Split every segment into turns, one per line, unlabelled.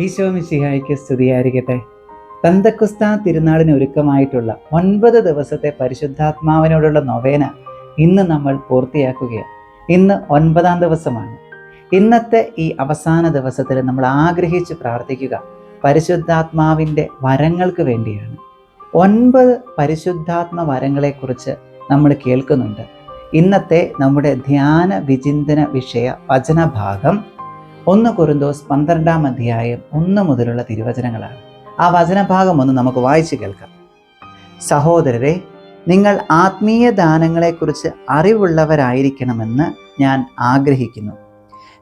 ഈശോ മിശിഹായ്ക്ക് സ്തുതിയായിരിക്കട്ടെ. തന്തക്കുസ്ത തിരുനാളിന് ഒരുക്കമായിട്ടുള്ള ഒൻപത് ദിവസത്തെ പരിശുദ്ധാത്മാവിനോടുള്ള നൊവേന ഇന്ന് നമ്മൾ പൂർത്തിയാക്കുകയാണ്. ഇന്ന് ഒൻപതാം ദിവസമാണ്. ഇന്നത്തെ ഈ അവസാന ദിവസത്തിൽ നമ്മൾ ആഗ്രഹിച്ച് പ്രാർത്ഥിക്കുക പരിശുദ്ധാത്മാവിന്റെ വരങ്ങൾക്ക് വേണ്ടിയാണ്. ഒൻപത് പരിശുദ്ധാത്മ വരങ്ങളെക്കുറിച്ച് നമ്മൾ കേൾക്കുന്നുണ്ട്. ഇന്നത്തെ നമ്മുടെ ധ്യാന വിചിന്തന വിഷയ വചനഭാഗം ഒന്ന് കുരുന്തോസ് പന്ത്രണ്ടാം അധ്യായം ഒന്ന് മുതലുള്ള തിരുവചനങ്ങളാണ്. ആ വചനഭാഗം ഒന്ന് നമുക്ക് വായിച്ചു കേൾക്കാം. സഹോദരരെ നിങ്ങൾ ആത്മീയ ദാനങ്ങളെക്കുറിച്ച് അറിവുള്ളവരായിരിക്കണമെന്ന് ഞാൻ ആഗ്രഹിക്കുന്നു.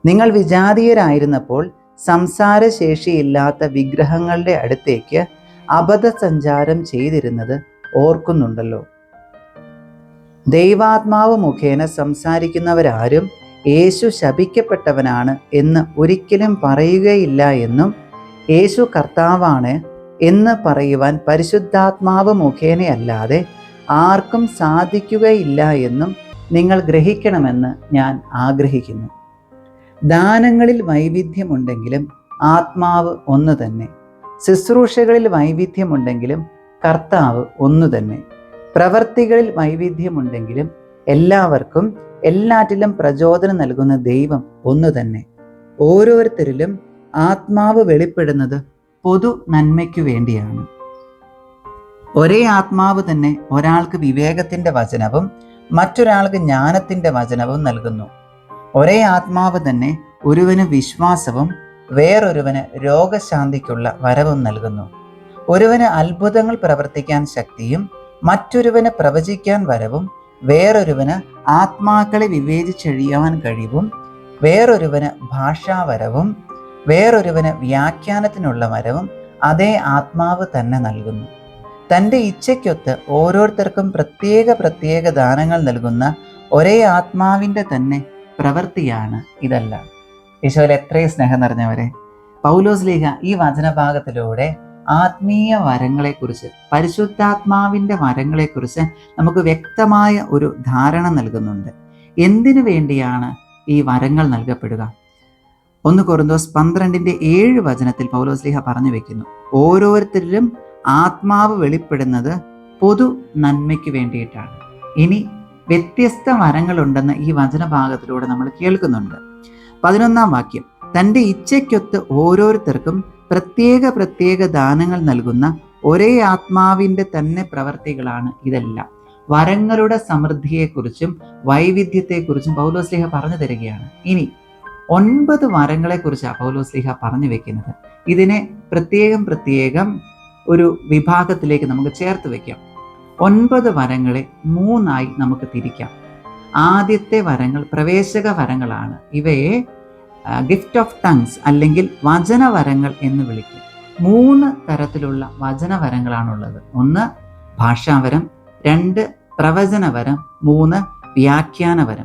നിങ്ങൾ വിജാതീയരായിരുന്നപ്പോൾ സംസാരശേഷിയില്ലാത്ത വിഗ്രഹങ്ങളുടെ അടുത്തേക്ക് അബദ്ധസഞ്ചാരം ചെയ്തിരുന്നത് ഓർക്കുന്നുണ്ടല്ലോ. ദൈവാത്മാവ് മുഖേന സംസാരിക്കുന്നവരാരും യേശു ശപിക്കപ്പെട്ടവനാണ് എന്ന് ഒരിക്കലും പറയുകയില്ല എന്നും യേശു കർത്താവാണ് എന്ന് പറയുവാൻ പരിശുദ്ധാത്മാവ് മുഖേനയല്ലാതെ ആർക്കും സാധിക്കുകയില്ല എന്നും നിങ്ങൾ ഗ്രഹിക്കണമെന്ന് ഞാൻ ആഗ്രഹിക്കുന്നു. ദാനങ്ങളിൽ വൈവിധ്യമുണ്ടെങ്കിലും ആത്മാവ് ഒന്ന് തന്നെ. ശുശ്രൂഷകളിൽ വൈവിധ്യമുണ്ടെങ്കിലും കർത്താവ് ഒന്നു തന്നെ. പ്രവർത്തികളിൽ വൈവിധ്യമുണ്ടെങ്കിലും എല്ലാവർക്കും എല്ലാറ്റിലും പ്രചോദനം നൽകുന്ന ദൈവം ഒന്നു തന്നെ. ഓരോരുത്തരിലും ആത്മാവ് വെളിപ്പെടുന്നത് പൊതു നന്മയ്ക്കു വേണ്ടിയാണ്. ഒരേ ആത്മാവ് തന്നെ ഒരാൾക്ക് വിവേകത്തിന്റെ വചനവും മറ്റൊരാൾക്ക് ജ്ഞാനത്തിന്റെ വചനവും നൽകുന്നു. ഒരേ ആത്മാവ് തന്നെ ഒരുവന് വിശ്വാസവും വേറൊരുവന് രോഗശാന്തിക്കുള്ള വരവും നൽകുന്നു. ഒരുവന് അത്ഭുതങ്ങൾ പ്രവർത്തിക്കാൻ ശക്തിയും മറ്റൊരുവന് പ്രവചിക്കാൻ വരവും വേറൊരുവന് ആത്മാക്കളെ വിവേചിച്ചെഴിയാൻ കഴിവും വേറൊരുവന് ഭാഷാവരവും വേറൊരുവന് വ്യാഖ്യാനത്തിനുള്ള വരവും അതേ ആത്മാവ് തന്നെ നൽകുന്നു. തന്റെ ഇച്ഛയ്ക്കൊത്ത് ഓരോരുത്തർക്കും പ്രത്യേക പ്രത്യേക ദാനങ്ങൾ നൽകുന്ന ഒരേ ആത്മാവിന്റെ തന്നെ പ്രവൃത്തിയാണ് ഇതെല്ലാം. ഈശോയിൽ എത്രയും സ്നേഹം നിറഞ്ഞവരെ പൗലോസ് ലീഗ ഈ വചനഭാഗത്തിലൂടെ ആത്മീയ വരങ്ങളെക്കുറിച്ച് പരിശുദ്ധാത്മാവിന്റെ വരങ്ങളെക്കുറിച്ച് നമുക്ക് വ്യക്തമായ ഒരു ധാരണ നൽകുന്നുണ്ട്. എന്തിനു വേണ്ടിയാണ് ഈ വരങ്ങൾ നൽകപ്പെടുക? ഒന്ന് കൊറിന്തോസ് പന്ത്രണ്ടിന്റെ ഏഴ് വചനത്തിൽ പൗലോസ്ലിഹ പറഞ്ഞു വെക്കുന്നു. ഓരോരുത്തരിലും ആത്മാവ് വെളിപ്പെടുന്നത് പൊതു നന്മയ്ക്ക് വേണ്ടിയിട്ടാണ്. ഇനി വ്യത്യസ്ത വരങ്ങളുണ്ടെന്ന് ഈ വചനഭാഗത്തിലൂടെ നമ്മൾ കേൾക്കുന്നുണ്ട്. പതിനൊന്നാം വാക്യം. തന്റെ ഇച്ഛയ്ക്കൊത്ത് ഓരോരുത്തർക്കും പ്രത്യേക പ്രത്യേക ദാനങ്ങൾ നൽകുന്ന ഒരേ ആത്മാവിന്റെ തന്നെ പ്രവർത്തികളാണ് ഇതെല്ലാം. വരങ്ങളുടെ സമൃദ്ധിയെക്കുറിച്ചും വൈവിധ്യത്തെക്കുറിച്ചും പൗലോസ്ലിഹ പറഞ്ഞു തരികയാണ്. ഇനി ഒൻപത് വരങ്ങളെക്കുറിച്ചാണ് പൗലോസ്ലിഹ പറഞ്ഞു വെക്കുന്നത്. ഇതിനെ പ്രത്യേകം പ്രത്യേകം ഒരു വിഭാഗത്തിലേക്ക് നമുക്ക് ചേർത്ത് വെക്കാം. ഒൻപത് വരങ്ങളെ മൂന്നായി നമുക്ക് തിരിക്കാം. ആദ്യത്തെ വരങ്ങൾ പ്രവേശക വരങ്ങളാണ്. ഇവയെ ഗിഫ്റ്റ് ഓഫ് ടങ്സ് അല്ലെങ്കിൽ വചനവരങ്ങൾ എന്ന് വിളിക്കും. മൂന്ന് തരത്തിലുള്ള വചനവരങ്ങളാണുള്ളത്. ഒന്ന് ഭാഷാവരം രണ്ട് പ്രവചനവരം മൂന്ന് വ്യാഖ്യാനവരം.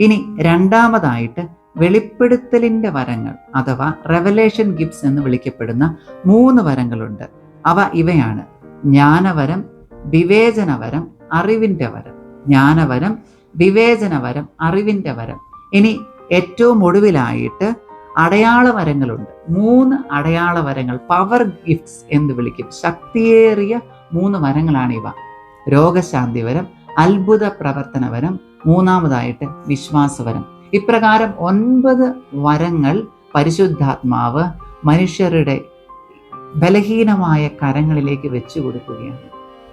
ഇനി രണ്ടാമതായിട്ട് വെളിപ്പെടുത്തലിന്റെ വരങ്ങൾ അഥവാ റെവലേഷൻ ഗിഫ്റ്റ്സ് എന്ന് വിളിക്കപ്പെടുന്ന മൂന്ന് വരങ്ങളുണ്ട്. അവ ഇവയാണ്. ജ്ഞാനവരം വിവേചനവരം അറിവിന്റെ വരം. ജ്ഞാനവരം വിവേചനവരം അറിവിന്റെ വരം. ഇനി ഏറ്റവും ഒടുവിലായിട്ട് അടയാള വരങ്ങളുണ്ട് മൂന്ന് അടയാള വരങ്ങൾ പവർ ഗിഫ്റ്റ്സ് എന്ന് വിളിക്കും. ശക്തിയേറിയ മൂന്ന് വരങ്ങളാണ് ഇവ. രോഗശാന്തി വരം അത്ഭുത പ്രവർത്തന വരം മൂന്നാമതായിട്ട് വിശ്വാസവരം ഇപ്രകാരം ഒൻപത് വരങ്ങൾ പരിശുദ്ധാത്മാവ് മനുഷ്യരുടെ ബലഹീനമായ കരങ്ങളിലേക്ക് വെച്ചു കൊടുക്കുകയാണ്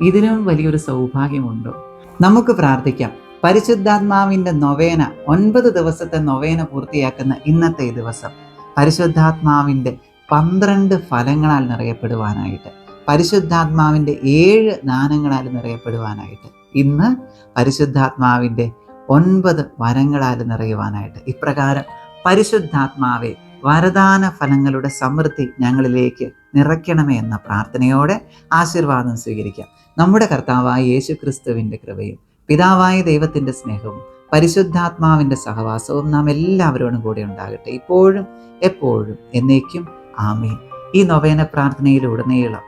ഇതിനും വലിയൊരു സൗഭാഗ്യമുണ്ടോ. നമുക്ക് പ്രാർത്ഥിക്കാം. പരിശുദ്ധാത്മാവിന്റെ നൊവേന ഒൻപത് ദിവസത്തെ നൊവേന പൂർത്തിയാക്കുന്ന ഇന്നത്തെ ദിവസം പരിശുദ്ധാത്മാവിന്റെ പന്ത്രണ്ട് ഫലങ്ങളാൽ നിറയപ്പെടുവാനായിട്ട് പരിശുദ്ധാത്മാവിന്റെ ഏഴ് ദാനങ്ങളാൽ നിറയപ്പെടുവാനായിട്ട് ഇന്ന് പരിശുദ്ധാത്മാവിന്റെ ഒൻപത് വരങ്ങളാൽ നിറയുവാനായിട്ട്. ഇപ്രകാരം പരിശുദ്ധാത്മാവെ വരദാന ഫലങ്ങളുടെ സമൃദ്ധി ഞങ്ങളിലേക്ക് നിറയ്ക്കണമേ എന്ന പ്രാർത്ഥനയോടെ ആശീർവാദം സ്വീകരിക്കാം. നമ്മുടെ കർത്താവായ യേശു ക്രിസ്തുവിന്റെ കൃപയും പിതാവായ ദൈവത്തിന്റെ സ്നേഹവും പരിശുദ്ധാത്മാവിന്റെ സഹവാസവും നാം എല്ലാവരോടും കൂടെ ഉണ്ടാകട്ടെ. ഇപ്പോഴും എപ്പോഴും എന്നേക്കും ആമീൻ. ഈ നൊവേന പ്രാർത്ഥനയിലുടനീളം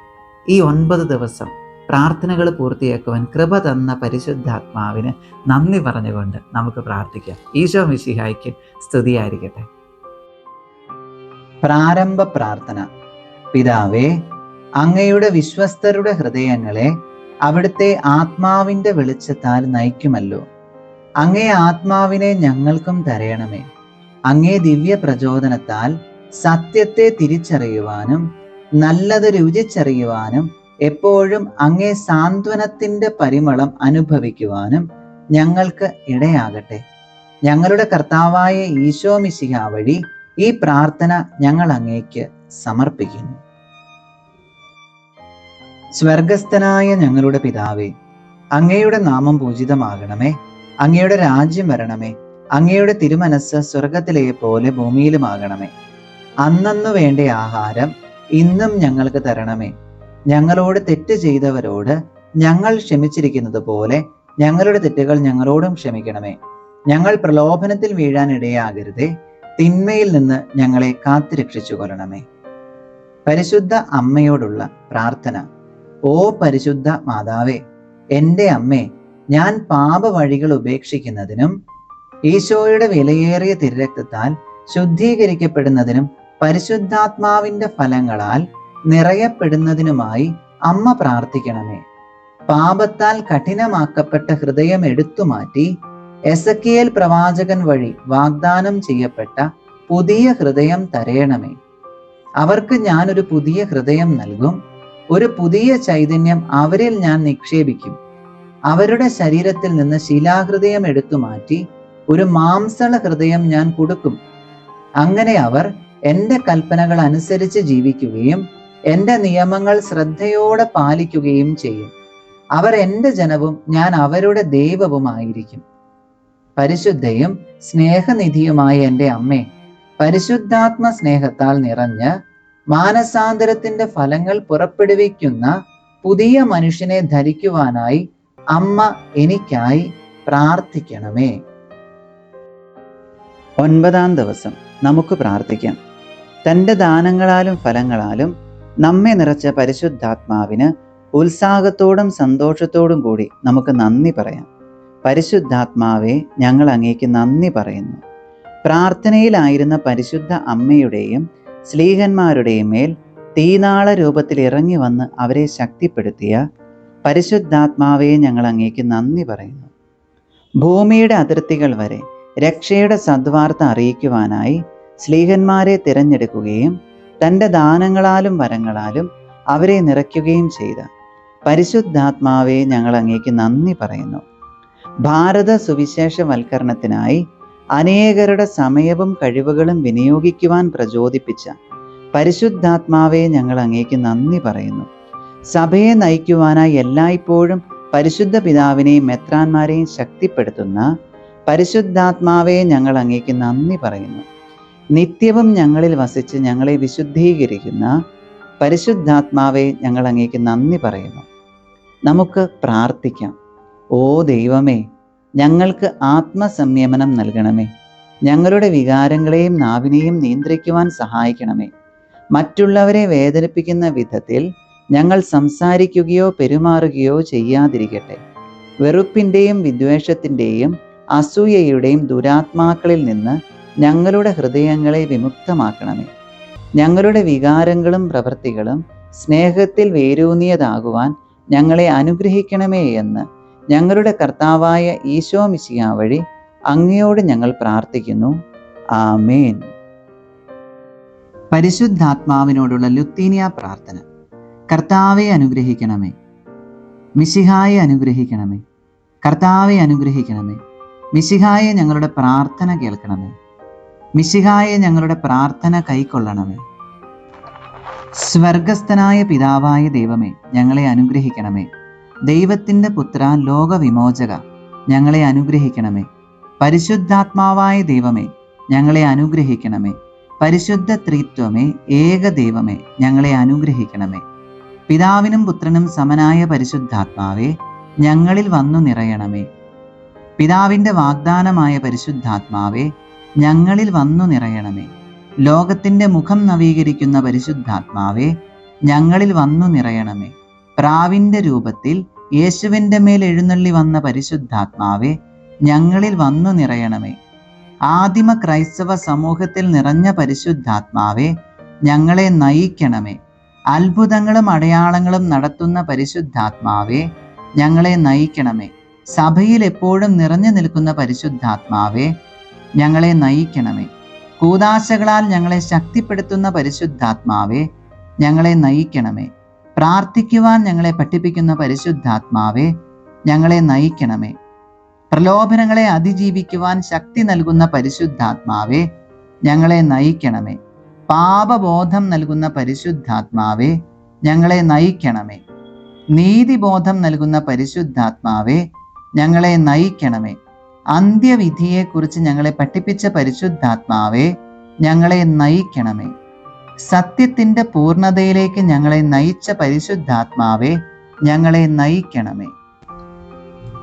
ഈ ഒൻപത് ദിവസം പ്രാർത്ഥനകൾ പൂർത്തിയാക്കുവാൻ കൃപ തന്ന പരിശുദ്ധാത്മാവിന് നന്ദി പറഞ്ഞുകൊണ്ട് നമുക്ക് പ്രാർത്ഥിക്കാം. ഈശോ മിശിഹായ്ക്ക് സ്തുതിയായിരിക്കട്ടെ. പ്രാരംഭ പ്രാർത്ഥന. പിതാവേ അങ്ങയുടെ വിശ്വസ്തരുടെ ഹൃദയങ്ങളെ അവിടുത്തെ ആത്മാവിന്റെ വെളിച്ചത്താൽ നയിക്കുമല്ലോ. അങ്ങേ ആത്മാവിനെ ഞങ്ങൾക്കും തരയണമേ. അങ്ങേ ദിവ്യ പ്രചോദനത്താൽ സത്യത്തെ തിരിച്ചറിയുവാനും നല്ലത് രുചിച്ചറിയുവാനും എപ്പോഴും അങ്ങേ സാന്ത്വനത്തിന്റെ പരിമളം അനുഭവിക്കുവാനും ഞങ്ങൾക്ക് ഇടയാകട്ടെ. ഞങ്ങളുടെ കർത്താവായ ഈശോ മിശിഹ വഴി ഈ പ്രാർത്ഥന ഞങ്ങൾ അങ്ങേക്ക് സമർപ്പിക്കുന്നു. സ്വർഗസ്ഥനായ ഞങ്ങളുടെ പിതാവേ അങ്ങയുടെ നാമം പൂജിതമാകണമേ. അങ്ങയുടെ രാജ്യം വരണമേ. അങ്ങയുടെ തിരുമനസ് സ്വർഗത്തിലെ പോലെ ഭൂമിയിലുമാകണമേ. അന്നന്നു വേണ്ട ആഹാരം ഇന്നും ഞങ്ങൾക്ക് തരണമേ. ഞങ്ങളോട് തെറ്റ് ചെയ്തവരോട് ഞങ്ങൾ ക്ഷമിച്ചിരിക്കുന്നത് പോലെ ഞങ്ങളുടെ തെറ്റുകൾ ഞങ്ങളോടും ക്ഷമിക്കണമേ. ഞങ്ങൾ പ്രലോഭനത്തിൽ വീഴാൻ ഇടയാകരുതേ. തിന്മയിൽ നിന്ന് ഞങ്ങളെ കാത്തുരക്ഷിച്ചു കൊള്ളണമേ പരിശുദ്ധ അമ്മയോടുള്ള പ്രാർത്ഥന. ഓ പരിശുദ്ധ മാതാവേ എന്റെ അമ്മേ ഞാൻ പാപ വഴികൾ ഉപേക്ഷിക്കുന്നതിനും ഈശോയുടെ വിലയേറിയ തിരുരക്തത്താൽ ശുദ്ധീകരിക്കപ്പെടുന്നതിനും പരിശുദ്ധാത്മാവിന്റെ ഫലങ്ങളാൽ നിറയപ്പെടുന്നതിനുമായി അമ്മ പ്രാർത്ഥിക്കണമേ. പാപത്താൽ കഠിനമാക്കപ്പെട്ട ഹൃദയം എടുത്തുമാറ്റി എസക്കിയേൽ പ്രവാചകൻ വഴി വാഗ്ദാനം ചെയ്യപ്പെട്ട പുതിയ ഹൃദയം തരയണമേ. അവർക്ക് ഞാനൊരു പുതിയ ഹൃദയം നൽകും. ഒരു പുതിയ ചൈതന്യം അവരിൽ ഞാൻ നിക്ഷേപിക്കും. അവരുടെ ശരീരത്തിൽ നിന്ന് ശിലാഹൃദയം എടുത്തു മാറ്റി ഒരു മാംസള ഹൃദയം ഞാൻ കൊടുക്കും. അങ്ങനെ അവർ എന്റെ കൽപ്പനകൾ അനുസരിച്ച് ജീവിക്കുകയും എന്റെ നിയമങ്ങൾ ശ്രദ്ധയോടെ പാലിക്കുകയും ചെയ്യും. അവർ എന്റെ ജനവും ഞാൻ അവരുടെ ദൈവവുമായിരിക്കും. പരിശുദ്ധയും സ്നേഹനിധിയുമായ എന്റെ അമ്മേ പരിശുദ്ധാത്മ സ്നേഹത്താൽ നിറഞ്ഞ് മാനസാന്തരത്തിന്റെ ഫലങ്ങൾ പുറപ്പെടുവിക്കുന്ന പുതിയ മനുഷ്യനെ ധരിക്കുവാനായി അമ്മ എനിക്കായി പ്രാർത്ഥിക്കണമേ. ഒൻപതാം ദിവസം നമുക്ക് പ്രാർത്ഥിക്കാം. തന്റെ ദാനങ്ങളാലും ഫലങ്ങളാലും നമ്മെ നിറച്ച പരിശുദ്ധാത്മാവിന് ഉത്സാഹത്തോടും സന്തോഷത്തോടും കൂടി നമുക്ക് നന്ദി പറയാം. പരിശുദ്ധാത്മാവെ ഞങ്ങൾ അങ്ങേക്ക് നന്ദി പറയുന്നു. പ്രാർത്ഥനയിലായിരുന്ന പരിശുദ്ധ അമ്മയുടെയും സ്ലീഹന്മാരുടെയും മേൽ തീനാള രൂപത്തിൽ ഇറങ്ങി വന്ന് അവരെ ശക്തിപ്പെടുത്തിയ പരിശുദ്ധാത്മാവെ ഞങ്ങൾ അങ്ങേക്ക് നന്ദി പറയുന്നു. ഭൂമിയുടെ അതിർത്തികൾ വരെ രക്ഷയുടെ സദ്വാർത്ത അറിയിക്കുവാനായി സ്ലീഹന്മാരെ തിരഞ്ഞെടുക്കുകയും തന്റെ ദാനങ്ങളാലും വരങ്ങളാലും അവരെ നിറയ്ക്കുകയും ചെയ്ത പരിശുദ്ധാത്മാവെ ഞങ്ങൾ അങ്ങേക്ക് നന്ദി പറയുന്നു. ഭാരത സുവിശേഷവൽക്കരണത്തിനായി അനേകരുടെ സമയവും കഴിവുകളും വിനിയോഗിക്കുവാൻ പ്രചോദിപ്പിച്ച പരിശുദ്ധാത്മാവെ ഞങ്ങൾ അങ്ങേക്ക് നന്ദി പറയുന്നു. സഭയെ നയിക്കുവാനായി എല്ലായ്പ്പോഴും പരിശുദ്ധ പിതാവിനെയും മെത്രാന്മാരെയും ശക്തിപ്പെടുത്തുന്ന പരിശുദ്ധാത്മാവെ ഞങ്ങൾ അങ്ങേക്ക് നന്ദി പറയുന്നു. നിത്യവും ഞങ്ങളിൽ വസിച്ച് ഞങ്ങളെ വിശുദ്ധീകരിക്കുന്ന പരിശുദ്ധാത്മാവെ ഞങ്ങൾ അങ്ങേക്ക് നന്ദി പറയുന്നു. നമുക്ക് പ്രാർത്ഥിക്കാം. ഓ ദൈവമേ ഞങ്ങൾക്ക് ആത്മസംയമനം നൽകണമേ. ഞങ്ങളുടെ വികാരങ്ങളെയും നാവിനെയും നിയന്ത്രിക്കുവാൻ സഹായിക്കണമേ. മറ്റുള്ളവരെ വേദനിപ്പിക്കുന്ന വിധത്തിൽ ഞങ്ങൾ സംസാരിക്കുകയോ പെരുമാറുകയോ ചെയ്യാതിരിക്കട്ടെ. വെറുപ്പിന്റെയും വിദ്വേഷത്തിന്റെയും അസൂയയുടെയും ദുരാത്മാക്കളിൽ നിന്ന് ഞങ്ങളുടെ ഹൃദയങ്ങളെ വിമുക്തമാക്കണമേ. ഞങ്ങളുടെ വികാരങ്ങളും പ്രവൃത്തികളും സ്നേഹത്തിൽ വേരൂന്നിയതാകുവാൻ ഞങ്ങളെ അനുഗ്രഹിക്കണമേ എന്ന് ഞങ്ങളുടെ കർത്താവായ ഈശോ മിശിയ വഴി അങ്ങയോട് ഞങ്ങൾ പ്രാർത്ഥിക്കുന്നു. ആമേൻ. പരിശുദ്ധാത്മാവിനോടുള്ള ലുത്തീനിയ പ്രാർത്ഥന. കർത്താവെ അനുഗ്രഹിക്കണമേ. മിശിഹായെ അനുഗ്രഹിക്കണമേ. കർത്താവെ അനുഗ്രഹിക്കണമേ. മിശിഹായെ ഞങ്ങളുടെ പ്രാർത്ഥന കേൾക്കണമേ. മിശിഹായെ ഞങ്ങളുടെ പ്രാർത്ഥന കൈക്കൊള്ളണമേ. സ്വർഗസ്ഥനായ പിതാവായ ദൈവമേ ഞങ്ങളെ അനുഗ്രഹിക്കണമേ. ദൈവത്തിന്റെ പുത്ര ലോകവിമോചക ഞങ്ങളെ അനുഗ്രഹിക്കണമേ. പരിശുദ്ധാത്മാവായ ദൈവമേ ഞങ്ങളെ അനുഗ്രഹിക്കണമേ. പരിശുദ്ധ ത്രിത്വമേ ഏക ദൈവമേ ഞങ്ങളെ അനുഗ്രഹിക്കണമേ. പിതാവിനും പുത്രനും സമനായ പരിശുദ്ധാത്മാവേ ഞങ്ങളിൽ വന്നു നിറയണമേ. പിതാവിന്റെ വാഗ്ദാനമായ പരിശുദ്ധാത്മാവേ ഞങ്ങളിൽ വന്നു നിറയണമേ. ലോകത്തിന്റെ മുഖം നവീകരിക്കുന്ന പരിശുദ്ധാത്മാവേ ഞങ്ങളിൽ വന്നു നിറയണമേ. പ്രാവിന്റെ രൂപത്തിൽ യേശുവിന്റെ മേൽ എഴുന്നള്ളി വന്ന പരിശുദ്ധാത്മാവെ ഞങ്ങളിൽ വന്നു നിറയണമേ. ആദിമ ക്രൈസ്തവ സമൂഹത്തിൽ നിറഞ്ഞ പരിശുദ്ധാത്മാവെ ഞങ്ങളെ നയിക്കണമേ. അത്ഭുതങ്ങളും അടയാളങ്ങളും നടത്തുന്ന പരിശുദ്ധാത്മാവെ ഞങ്ങളെ നയിക്കണമേ. സഭയിൽ എപ്പോഴും നിറഞ്ഞു നിൽക്കുന്ന പരിശുദ്ധാത്മാവെ ഞങ്ങളെ നയിക്കണമേ. കൂതാശകളാൽ ഞങ്ങളെ ശക്തിപ്പെടുത്തുന്ന പരിശുദ്ധാത്മാവെ ഞങ്ങളെ നയിക്കണമേ. പ്രാർത്ഥിക്കുവാൻ ഞങ്ങളെ പഠിപ്പിക്കുന്ന പരിശുദ്ധാത്മാവെ ഞങ്ങളെ നയിക്കണമേ. പ്രലോഭനങ്ങളെ അതിജീവിക്കുവാൻ ശക്തി നൽകുന്ന പരിശുദ്ധാത്മാവെ ഞങ്ങളെ നയിക്കണമേ. പാപബോധം നൽകുന്ന പരിശുദ്ധാത്മാവെ ഞങ്ങളെ നയിക്കണമേ. നീതിബോധം നൽകുന്ന പരിശുദ്ധാത്മാവെ ഞങ്ങളെ നയിക്കണമേ. അന്ത്യവിധിയെക്കുറിച്ച് ഞങ്ങളെ പഠിപ്പിച്ച പരിശുദ്ധാത്മാവെ ഞങ്ങളെ നയിക്കണമേ. സത്യത്തിന്റെ പൂർണതയിലേക്ക് ഞങ്ങളെ നയിച്ച പരിശുദ്ധാത്മാവെ ഞങ്ങളെ നയിക്കണമേ.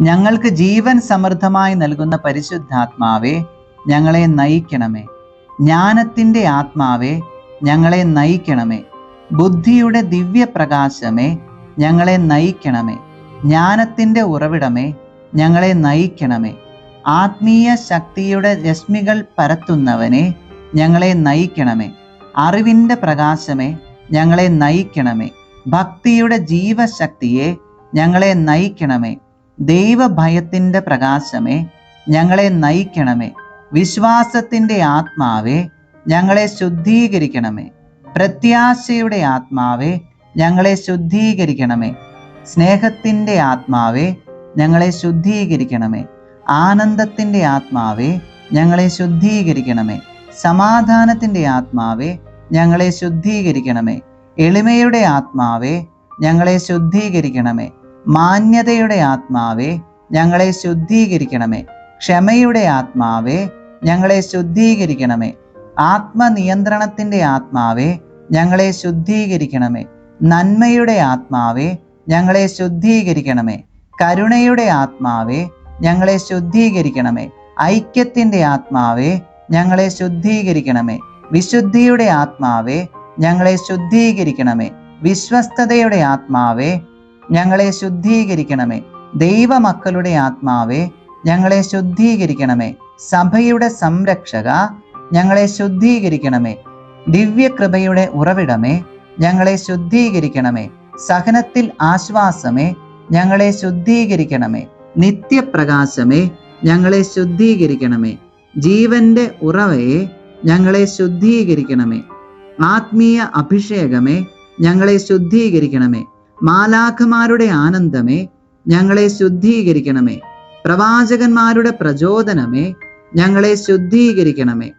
ഞങ്ങൾക്ക് ജീവൻ സമൃദ്ധമായി നൽകുന്ന പരിശുദ്ധാത്മാവെ ഞങ്ങളെ നയിക്കണമേ. ജ്ഞാനത്തിന്റെ ആത്മാവെ ഞങ്ങളെ നയിക്കണമേ. ബുദ്ധിയുടെ ദിവ്യപ്രകാശമേ ഞങ്ങളെ നയിക്കണമേ. ജ്ഞാനത്തിന്റെ ഉറവിടമേ ഞങ്ങളെ നയിക്കണമേ. ആത്മീയ ശക്തിയുടെ രശ്മികൾ പരത്തുന്നവനെ ഞങ്ങളെ നയിക്കണമേ. അറിവിന്റെ പ്രകാശമേ ഞങ്ങളെ നയിക്കണമേ. ഭക്തിയുടെ ജീവശക്തിയെ ഞങ്ങളെ നയിക്കണമേ. ദൈവഭയത്തിന്റെ പ്രകാശമേ ഞങ്ങളെ നയിക്കണമേ. വിശ്വാസത്തിന്റെ ആത്മാവേ ഞങ്ങളെ ശുദ്ധീകരിക്കണമേ. പ്രത്യാശയുടെ ആത്മാവേ ഞങ്ങളെ ശുദ്ധീകരിക്കണമേ. സ്നേഹത്തിന്റെ ആത്മാവേ ഞങ്ങളെ ശുദ്ധീകരിക്കണമേ. ആനന്ദത്തിന്റെ ആത്മാവേ ഞങ്ങളെ ശുദ്ധീകരിക്കണമേ. സമാധാനത്തിന്റെ ആത്മാവേ ഞങ്ങളെ ശുദ്ധീകരിക്കണമേ. എളിമയുടെ ആത്മാവേ ഞങ്ങളെ ശുദ്ധീകരിക്കണമേ. മാന്യതയുടെ ആത്മാവേ ഞങ്ങളെ ശുദ്ധീകരിക്കണമേ. ക്ഷമയുടെ ആത്മാവേ ഞങ്ങളെ ശുദ്ധീകരിക്കണമേ. ആത്മനിയന്ത്രണത്തിന്റെ ആത്മാവേ ഞങ്ങളെ ശുദ്ധീകരിക്കണമേ. നന്മയുടെ ആത്മാവേ ഞങ്ങളെ ശുദ്ധീകരിക്കണമേ. കരുണയുടെ ആത്മാവേ ഞങ്ങളെ ശുദ്ധീകരിക്കണമേ. ഐക്യത്തിന്റെ ആത്മാവേ ഞങ്ങളെ ശുദ്ധീകരിക്കണമേ. വിശുദ്ധിയുടെ ആത്മാവേ ഞങ്ങളെ ശുദ്ധീകരിക്കണമേ. വിശ്വസ്തതയുടെ ആത്മാവേ ഞങ്ങളെ ശുദ്ധീകരിക്കണമേ. ദൈവമക്കളുടെ ആത്മാവേ ഞങ്ങളെ ശുദ്ധീകരിക്കണമേ. സഭയുടെ സംരക്ഷക ഞങ്ങളെ ശുദ്ധീകരിക്കണമേ. ദിവ്യകൃപയുടെ ഉറവിടമേ ഞങ്ങളെ ശുദ്ധീകരിക്കണമേ. സഹനത്തിൽ ആശ്വാസമേ ഞങ്ങളെ ശുദ്ധീകരിക്കണമേ. നിത്യപ്രകാശമേ ഞങ്ങളെ ശുദ്ധീകരിക്കണമേ. ജീവന്റെ ഉറവയെ ഞങ്ങളെ ശുദ്ധീകരിക്കണമേ. ആത്മീയ അഭിഷേകമേ ഞങ്ങളെ ശുദ്ധീകരിക്കണമേ. മാലാഖമാരുടെ ആനന്ദമേ ഞങ്ങളെ ശുദ്ധീകരിക്കണമേ. പ്രവാചകന്മാരുടെ പ്രചോദനമേ ഞങ്ങളെ ശുദ്ധീകരിക്കണമേ.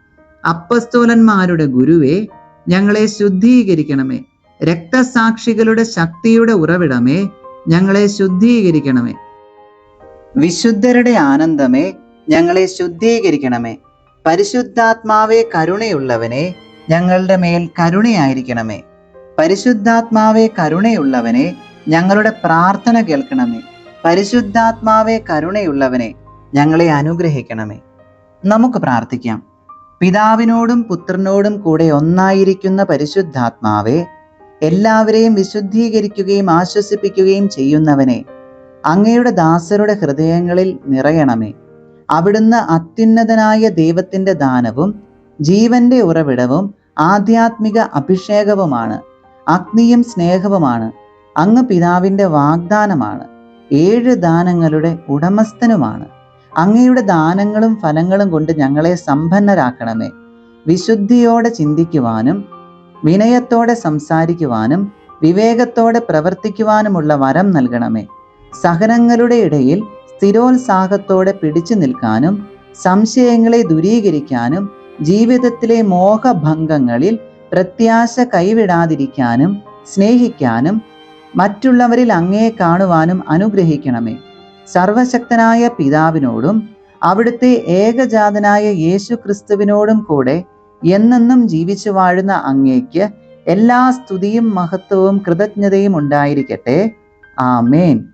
അപ്പസ്തോലന്മാരുടെ ഗുരുവേ ഞങ്ങളെ ശുദ്ധീകരിക്കണമേ. രക്തസാക്ഷികളുടെ ശക്തിയുടെ ഉറവിടമേ ഞങ്ങളെ ശുദ്ധീകരിക്കണമേ. വിശുദ്ധരുടെ ആനന്ദമേ ഞങ്ങളെ ശുദ്ധീകരിക്കണമേ. പരിശുദ്ധാത്മാവേ കരുണയുള്ളവനെ ഞങ്ങളുടെ മേൽ കരുണയായിരിക്കണമേ. പരിശുദ്ധാത്മാവേ കരുണയുള്ളവനെ ഞങ്ങളുടെ പ്രാർത്ഥന കേൾക്കണമേ. പരിശുദ്ധാത്മാവേ കരുണയുള്ളവനെ ഞങ്ങളെ അനുഗ്രഹിക്കണമേ. നമുക്ക് പ്രാർത്ഥിക്കാം. പിതാവിനോടും പുത്രനോടും കൂടെ ഒന്നായിരിക്കുന്ന പരിശുദ്ധാത്മാവേ എല്ലാവരെയും വിശുദ്ധീകരിക്കുകയും ആശ്വസിപ്പിക്കുകയും ചെയ്യുന്നവനെ അങ്ങയുടെ ദാസരുടെ ഹൃദയങ്ങളിൽ നിറയണമേ. അവിടുന്ന് അത്യുന്നതനായ ദൈവത്തിന്റെ ദാനവും ജീവന്റെ ഉറവിടവും ആധ്യാത്മിക അഭിഷേകവുമാണ് അഗ്നിയും സ്നേഹവുമാണ് അങ്ങ് പിതാവിന്റെ വാഗ്ദാനമാണ് ഏഴ് ദാനങ്ങളുടെ ഉടമസ്ഥനുമാണ്. അങ്ങയുടെ ദാനങ്ങളും ഫലങ്ങളും കൊണ്ട് ഞങ്ങളെ സമ്പന്നരാക്കണമേ. വിശുദ്ധിയോടെ ചിന്തിക്കുവാനും വിനയത്തോടെ സംസാരിക്കുവാനും വിവേകത്തോടെ പ്രവർത്തിക്കുവാനുമുള്ള വരം നൽകണമേ. സഹനങ്ങളുടെ ഇടയിൽ സ്ഥിരോത്സാഹത്തോടെ പിടിച്ചു നിൽക്കാനും സംശയങ്ങളെ ദൂരീകരിക്കാനും ജീവിതത്തിലെ മോഹഭംഗങ്ങളിൽ പ്രത്യാശ കൈവിടാതിരിക്കാനും സ്നേഹിക്കാനും മറ്റുള്ളവരിൽ അങ്ങേ കാണുവാനും അനുഗ്രഹിക്കണമേ. സർവശക്തനായ പിതാവിനോടും അവിടുത്തെ ഏകജാതനായ യേശു ക്രിസ്തുവിനോടും കൂടെ എന്നെന്നും ജീവിച്ചു വാഴുന്ന അങ്ങേക്ക് എല്ലാ സ്തുതിയും മഹത്വവും കൃതജ്ഞതയും ഉണ്ടായിരിക്കട്ടെ. ആമേൻ.